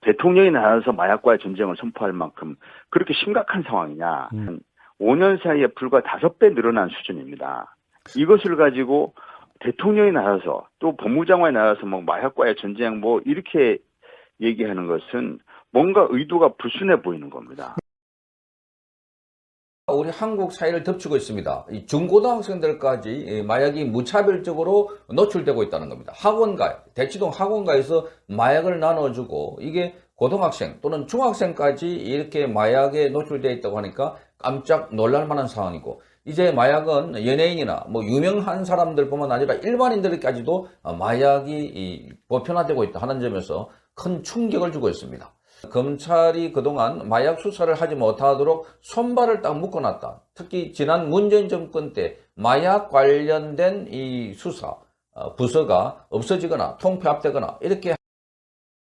대통령이 나서서 마약과의 전쟁을 선포할 만큼 그렇게 심각한 상황이냐. 5년 사이에 불과 5배 늘어난 수준입니다. 이것을 가지고 대통령이 나서서 또 법무장관이 나서서 뭐 마약과의 전쟁 뭐 이렇게 얘기하는 것은 뭔가 의도가 불순해 보이는 겁니다. 우리 한국 사회를 덮치고 있습니다. 이 중고등학생들까지 이 마약이 무차별적으로 노출되고 있다는 겁니다. 학원가, 대치동 학원가에서 마약을 나눠주고 이게 고등학생 또는 중학생까지 이렇게 마약에 노출되어 있다고 하니까 깜짝 놀랄 만한 상황이고 이제 마약은 연예인이나 뭐 유명한 사람들뿐만 아니라 일반인들까지도 마약이 이 보편화되고 있다 하는 점에서 큰 충격을 주고 있습니다. 검찰이 그동안 마약 수사를 하지 못하도록 손발을 딱 묶어놨다. 특히 지난 문재인 정권 때 마약 관련된 이 수사 어, 부서가 없어지거나 통폐합되거나 이렇게